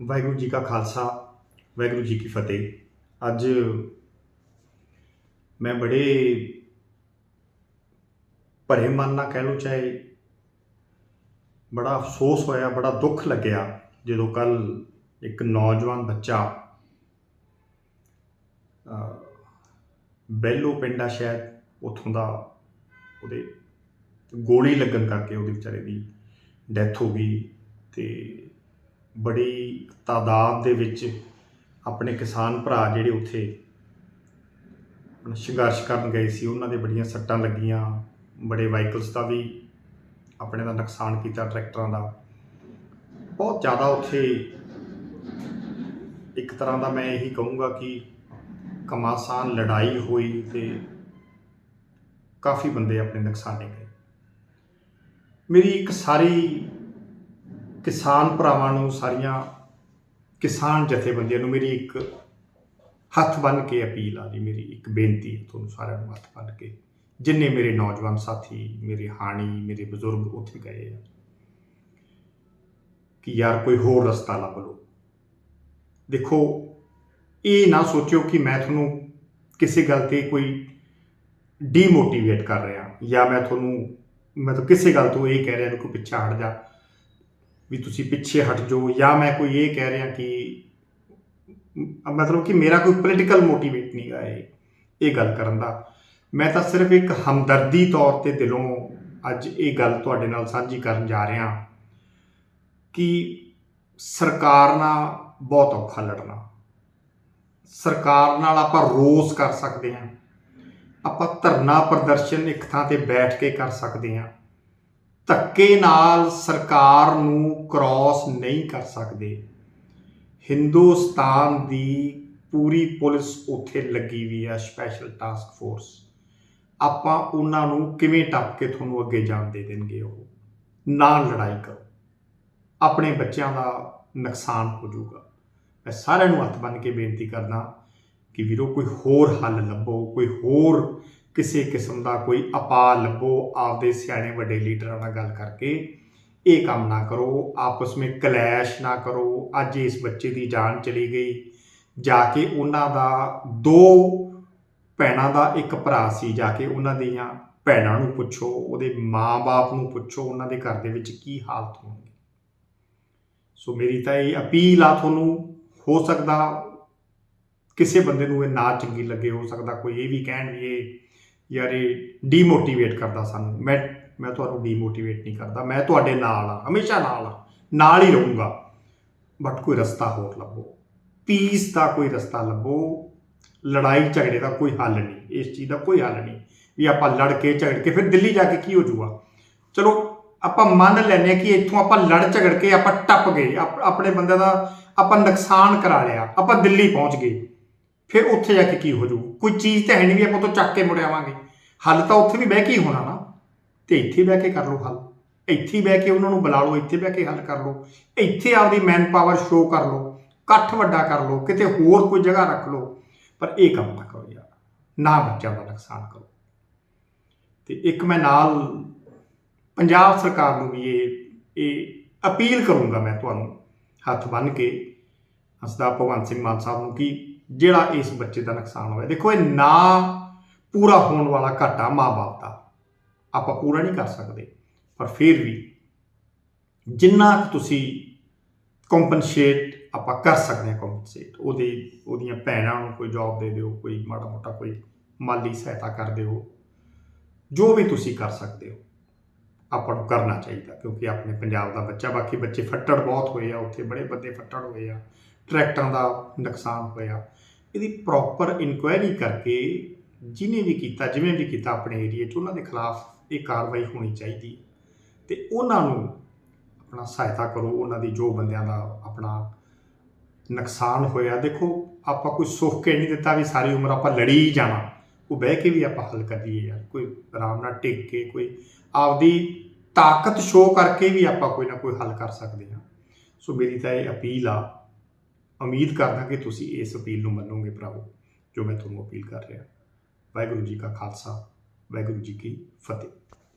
ਵਾਹਿਗੁਰੂ ਜੀ ਕਾ ਖਾਲਸਾ ਵਾਹਿਗੁਰੂ ਜੀ ਕੀ ਫਤਿਹ। ਅੱਜ ਮੈਂ ਬੜੇ ਭਰੇ ਮਨ ਨਾਲ ਕਹਿ ਲਓ ਚਾਹੇ ਬੜਾ ਅਫਸੋਸ ਹੋਇਆ ਬੜਾ ਦੁੱਖ ਲੱਗਿਆ ਜਦੋਂ ਕੱਲ ਇੱਕ ਨੌਜਵਾਨ ਬੱਚਾ ਅਹ, ਬੈਲੋ ਪਿੰਡਾ ਸ਼ਾਇਦ ਉੱਥੋਂ ਦਾ ਉਹਦੇ ਗੋਲੀ ਲੱਗਣ ਕਰਕੇ ਉਹਦੇ ਵਿਚਾਰੇ ਦੀ ਡੈਥ ਹੋ ਗਈ ਤੇ ਬੜੀ ਤਾਦਾਦ ਦੇ ਵਿੱਚ ਆਪਣੇ ਕਿਸਾਨ ਭਰਾ ਜਿਹੜੇ ਉੱਥੇ ਸੰਘਰਸ਼ ਕਰਨ ਗਏ ਸੀ, ਉਹਨਾਂ ਦੇ ਬੜੀਆਂ ਸੱਟਾਂ ਲੱਗੀਆਂ, ਬੜੇ ਵਾਹੀਕਲਸ ਦਾ ਵੀ ਆਪਣੇ ਦਾ ਨੁਕਸਾਨ ਕੀਤਾ ਟਰੈਕਟਰਾਂ ਦਾ। ਬਹੁਤ ਜ਼ਿਆਦਾ ਉੱਥੇ ਇੱਕ ਤਰ੍ਹਾਂ ਦਾ ਮੈਂ ਇਹੀ ਕਹੂੰਗਾ ਕਿ ਕਮਾਸਾਨ ਲੜਾਈ ਹੋਈ ਤੇ ਕਾਫੀ ਬੰਦੇ ਆਪਣੇ ਨੁਕਸਾਨੇ ਗਏ। ਮੇਰੀ ਇੱਕ ਸਾਰੀ ਕਿਸਾਨ ਭਰਾਵਾਂ ਨੂੰ ਸਾਰੀਆਂ ਕਿਸਾਨ ਜਥੇਬੰਦੀਆਂ ਨੂੰ ਮੇਰੀ ਇੱਕ ਹੱਥ ਬੰਨ ਕੇ ਅਪੀਲ ਆ ਜੀ, ਮੇਰੀ ਇੱਕ ਬੇਨਤੀ ਹੈ ਤੁਹਾਨੂੰ ਸਾਰਿਆਂ ਨੂੰ ਹੱਥ ਬੰਨ ਕੇ। ਜਿੰਨੇ ਮੇਰੇ ਨੌਜਵਾਨ ਸਾਥੀ, ਮੇਰੇ ਹਾਣੀ, ਮੇਰੇ ਬਜ਼ੁਰਗ ਉੱਥੇ ਗਏ ਆ, ਕਿ ਯਾਰ ਕੋਈ ਹੋਰ ਰਸਤਾ ਲੱਭ ਲਓ। ਦੇਖੋ, ਇਹ ਨਾ ਸੋਚਿਓ ਕਿ ਮੈਂ ਤੁਹਾਨੂੰ ਕਿਸੇ ਗੱਲ ਤੇ ਕੋਈ ਡੀਮੋਟੀਵੇਟ ਕਰ ਰਿਹਾ ਜਾਂ ਮੈਂ ਤੁਹਾਨੂੰ ਮੈਂ ਤਾਂ ਕਿਸੇ ਗੱਲ ਤੋਂ ਇਹ ਕਹਿ ਰਿਹਾ ਵੀ ਕੋਈ ਪਿੱਛੇ ਹਟ ਜਾ। ਵੀ ਤੁਸੀਂ ਪਿੱਛੇ ਹਟ ਜਾਓ, ਜਾਂ ਮੈਂ ਕੋਈ ਇਹ ਕਹਿ ਰਿਹਾ ਕਿ ਮਤਲਬ ਕਿ ਮੇਰਾ ਕੋਈ ਪੋਲੀਟੀਕਲ ਮੋਟੀਵੇਟ ਨਹੀਂ ਗਾ ਇਹ ਇਹ ਗੱਲ ਕਰਨ ਦਾ। ਮੈਂ ਤਾਂ ਸਿਰਫ ਇੱਕ ਹਮਦਰਦੀ ਤੌਰ ਤੇ ਦਿਲੋਂ ਅੱਜ ਇਹ ਗੱਲ ਤੁਹਾਡੇ ਨਾਲ ਸਾਂਝੀ ਕਰਨ ਜਾ ਰਿਹਾ ਕਿ ਸਰਕਾਰ ਨਾਲ ਬਹੁਤ ਔਖਾ ਲੜਨਾ। ਸਰਕਾਰ ਨਾਲ ਆਪਾਂ ਰੋਸ ਕਰ ਸਕਦੇ ਹਾਂ। ਆਪਾਂ ਧਰਨਾ ਪ੍ਰਦਰਸ਼ਨ ਇੱਕ ਥਾਂ ਤੇ ਬੈਠ ਕੇ ਕਰ ਸਕਦੇ ਹਾਂ। ਧੱਕੇ ਨਾਲ ਸਰਕਾਰ ਨੂੰ ਕ੍ਰਾਸ ਨਹੀਂ ਕਰ ਸਕਦੇ। ਹਿੰਦੁਸਤਾਨ ਦੀ ਪੂਰੀ ਪੁਲਿਸ ਉੱਥੇ ਲੱਗੀ ਵੀ ਹੈ ਸਪੈਸ਼ਲ ਟਾਸਕ ਫੋਰਸ ਆਪਾਂ ਉਹਨਾਂ ਨੂੰ ਕਿਵੇਂ ਟੱਪ ਕੇ ਤੁਹਾਨੂੰ ਅੱਗੇ ਜਾਣ ਦੇ ਦੇਣਗੇ ਉਹ? ਨਾ ਲੜਾਈ ਕਰੋ। ਆਪਣੇ ਬੱਚਿਆਂ ਦਾ ਨੁਕਸਾਨ ਹੋ ਜਾਊਗਾ। ਮੈਂ ਸਾਰਿਆਂ ਨੂੰ ਹੱਥ ਬੰਨ ਕੇ ਬੇਨਤੀ ਕਰਦਾ ਕਿ ਵੀਰੋ, ਕੋਈ ਹੋਰ ਹੱਲ ਲੱਭੋ, ਕੋਈ ਹੋਰ ਕਿਸੇ ਕਿਸਮ ਦਾ ਕੋਈ ਆਪਾ ਲੱਭੋ, ਆਪਦੇ ਸਿਆਣੇ ਵੱਡੇ ਲੀਡਰਾਂ ਨਾਲ ਗੱਲ ਕਰਕੇ ਇਹ ਕੰਮ ਨਾ ਕਰੋ, ਆਪਸ ਵਿੱਚ ਕਲੈਸ਼ ਨਾ ਕਰੋ। ਅੱਜ ਇਸ ਬੱਚੇ ਦੀ ਜਾਨ ਚਲੀ ਗਈ। ਜਾ ਕੇ ਉਹਨਾਂ ਦਾ ਦੋ ਭੈਣਾਂ ਦਾ ਇੱਕ ਭਰਾ ਸੀ, ਜਾ ਕੇ ਉਹਨਾਂ ਦੀਆਂ ਭੈਣਾਂ ਨੂੰ ਪੁੱਛੋ, ਉਹਦੇ ਮਾਂ-ਬਾਪ ਨੂੰ ਪੁੱਛੋ, ਉਹਨਾਂ ਦੇ ਘਰ ਦੇ ਵਿੱਚ ਕੀ ਹਾਲਤ ਹੋਣਗੇ। ਸੋ ਮੇਰੀ ਤਾਂ ਇਹ ਅਪੀਲ ਆ ਤੁਹਾਨੂੰ, ਹੋ ਸਕਦਾ ਕਿਸੇ ਬੰਦੇ ਨੂੰ ਇਹ ਨਾ ਚੰਗੀ ਲੱਗੇ, ਹੋ ਸਕਦਾ ਕੋਈ ਇਹ ਵੀ ਕਹਿਣ ਵੀ ਇਹ ਯਾਰ ਇਹ ਡੀਮੋਟੀਵੇਟ ਕਰਦਾ ਸਾਨੂੰ। ਮੈਂ ਮੈਂ ਤੁਹਾਨੂੰ ਡੀਮੋਟੀਵੇਟ ਨਹੀਂ ਕਰਦਾ। ਮੈਂ ਤੁਹਾਡੇ ਨਾਲ ਆ, ਹਮੇਸ਼ਾ ਨਾਲ ਆ। ਨਾਲ ਹੀ ਰਹੂੰਗਾ। ਬਟ ਕੋਈ ਰਸਤਾ ਹੋਰ ਲੱਭੋ। ਪੀਸ ਦਾ ਕੋਈ ਰਸਤਾ ਲੱਭੋ। ਲੜਾਈ ਝਗੜੇ ਦਾ ਕੋਈ ਹੱਲ ਨਹੀਂ। ਇਸ ਚੀਜ਼ ਦਾ ਕੋਈ ਹੱਲ ਨਹੀਂ। ਵੀ ਆਪਾਂ ਲੜ ਕੇ ਝਗੜ ਕੇ ਫਿਰ ਦਿੱਲੀ ਜਾ ਕੇ ਕੀ ਹੋ ਜਾਊਗਾ? ਚਲੋ, ਆਪਾਂ ਮੰਨ ਲੈਨੇ ਕਿ ਇੱਥੋਂ ਆਪਾਂ ਲੜ ਝਗੜ ਕੇ ਆਪਾਂ ਟੱਪ ਗਏ। ਆਪਣੇ ਬੰਦੇ ਦਾ ਆਪਾਂ ਨੁਕਸਾਨ ਕਰਾ ਲਿਆ। ਆਪਾਂ ਦਿੱਲੀ ਪਹੁੰਚ ਗਏ। ਫਿਰ ਉੱਥੇ ਜਾ ਕੇ ਕੀ ਹੋ ਜਾਊ? ਕੋਈ ਚੀਜ਼ ਤਾਂ ਹੈ ਨਹੀਂ ਵੀ ਆਪਾਂ ਤੋਂ ਚੱਕ ਕੇ ਮੁੜ ਆਵਾਂਗੇ। ਹੱਲ ਤਾਂ ਉੱਥੇ ਵੀ ਬਹਿ ਕੇ ਹੀ ਹੋਣਾ ਨਾ। ਤੇ ਇੱਥੇ ਬਹਿ ਕੇ ਕਰ ਲਓ ਹੱਲ। ਇੱਥੇ ਹੀ ਬਹਿ ਕੇ ਉਹਨਾਂ ਨੂੰ ਬੁਲਾ ਲਓ, ਇੱਥੇ ਬਹਿ ਕੇ ਹੱਲ ਕਰ ਲਓ। ਇੱਥੇ ਆਪਦੀ ਮੈਨ ਪਾਵਰ ਸ਼ੋਅ ਕਰ ਲਓ। ਇਕੱਠ ਵੱਡਾ ਕਰ ਲਓ। ਕਿਤੇ ਹੋਰ ਕੋਈ ਜਗ੍ਹਾ ਰੱਖ ਲਓ। ਪਰ ਇਹ ਕੰਮ ਨਾ ਕਰੋ ਯਾਰ। ਨਾ ਬੱਚਿਆਂ ਦਾ ਨੁਕਸਾਨ ਕਰੋ। ਤੇ ਇੱਕ ਮੈਂ ਨਾਲ ਪੰਜਾਬ ਸਰਕਾਰ ਨੂੰ ਵੀ ਇਹ ਇਹ ਅਪੀਲ ਕਰੂੰਗਾ ਮੈਂ ਤੁਹਾਨੂੰ, ਹੱਥ ਬੰਨ੍ਹ ਕੇ। ਹਸਦਾ ਭਗਵੰਤ ਸਿੰਘ ਮਾਨ ਸਾਹਿਬ ਨੂੰ ਕਿ ਜਿਹੜਾ ਇਸ ਬੱਚੇ ਦਾ ਨੁਕਸਾਨ ਹੋਇਆ। ਦੇਖੋ, ਇਹ ਨਾ ਪੂਰਾ ਹੋਣ ਵਾਲਾ ਘਾਟਾ ਮਾਂ-ਬਾਪ ਦਾ ਆਪਾਂ ਪੂਰਾ ਨਹੀਂ ਕਰ ਸਕਦੇ। ਪਰ ਫਿਰ ਵੀ ਜਿੰਨਾ ਕੁ ਤੁਸੀਂ ਕੰਪਨਸੇਟ ਆਪਾਂ ਕਰ ਸਕਦੇ ਹਾਂ ਕੰਪਨਸੇਟ ਉਹਦੇ, ਉਹਦੀਆਂ ਭੈਣਾਂ ਨੂੰ ਕੋਈ ਜੌਬ ਦੇ ਦਿਓ, ਕੋਈ ਮਾੜਾ ਮੋਟਾ ਕੋਈ ਮਾਲੀ ਸਹਾਇਤਾ ਕਰ ਦਿਓ, ਜੋ ਵੀ ਤੁਸੀਂ ਕਰ ਸਕਦੇ ਹੋ, ਆਪਾਂ ਨੂੰ ਕਰਨਾ ਚਾਹੀਦਾ। ਕਿਉਂਕਿ ਆਪਣੇ ਪੰਜਾਬ ਦਾ ਬੱਚਾ, ਬਾਕੀ ਬੱਚੇ ਫੱਟੜ ਬਹੁਤ ਹੋਏ ਆ, ਉੱਥੇ ਬੜੇ ਬੰਦੇ ਫੱਟੜ ਹੋਏ ਆ। ਟਰੈਕਟਰਾਂ ਦਾ ਨੁਕਸਾਨ ਹੋਇਆ। ਇਹਦੀ ਪ੍ਰੋਪਰ ਇਨਕੁਆਇਰੀ ਕਰਕੇ ਜਿਨੇ ਵੀ ਕੀਤਾ, ਜਿਵੇਂ ਵੀ ਕੀਤਾ ਆਪਣੇ ਏਰੀਆ 'ਚ, ਉਹਨਾਂ ਦੇ ਖਿਲਾਫ ਇਹ ਕਾਰਵਾਈ ਹੋਣੀ ਚਾਹੀਦੀ। ਹੈ ਤੇ ਉਹਨਾਂ ਨੂੰ ਆਪਣਾ ਸਹਾਇਤਾ ਕਰੋ, ਉਹਨਾਂ ਦੀ ਜੋ ਬੰਦਿਆਂ ਦਾ ਆਪਣਾ ਨੁਕਸਾਨ ਹੋਇਆ। ਦੇਖੋ, ਆਪਾਂ ਕੋਈ ਸੁੱਖ ਕੇ ਨਹੀਂ ਦਿੱਤਾ ਵੀ ਸਾਰੀ ਉਮਰ ਆਪਾਂ ਲੜੀ ਹੀ ਜਾਣਾ। ਉਹ ਬਹਿ ਕੇ ਵੀ ਆਪਾਂ ਹੱਲ ਕਰੀਏ ਯਾਰ। ਕੋਈ ਆਰਾਮ ਨਾਲ ਟਿਕ ਕੇ, ਕੋਈ ਆਪਦੀ ਤਾਕਤ ਸ਼ੋਅ ਕਰਕੇ ਵੀ ਆਪਾਂ ਕੋਈ ਨਾ ਕੋਈ ਹੱਲ ਕਰ ਸਕਦੇ ਹਾਂ। ਸੋ ਮੇਰੀ ਤਾਂ ਇਹ ਅਪੀਲ ਆ ਉਮੀਦ ਕਰਦਾ ਕਿ ਤੁਸੀਂ ਇਸ ਅਪੀਲ ਨੂੰ ਮੰਨੋਗੇ ਭਰਾਵੋ, ਜੋ ਮੈਂ ਤੁਹਾਨੂੰ ਅਪੀਲ ਕਰ ਰਿਹਾ। ਵਾਹਿਗੁਰੂ ਜੀ ਕਾ ਖਾਲਸਾ, ਵਾਹਿਗੁਰੂ ਜੀ ਕੀ ਫਤਿਹ।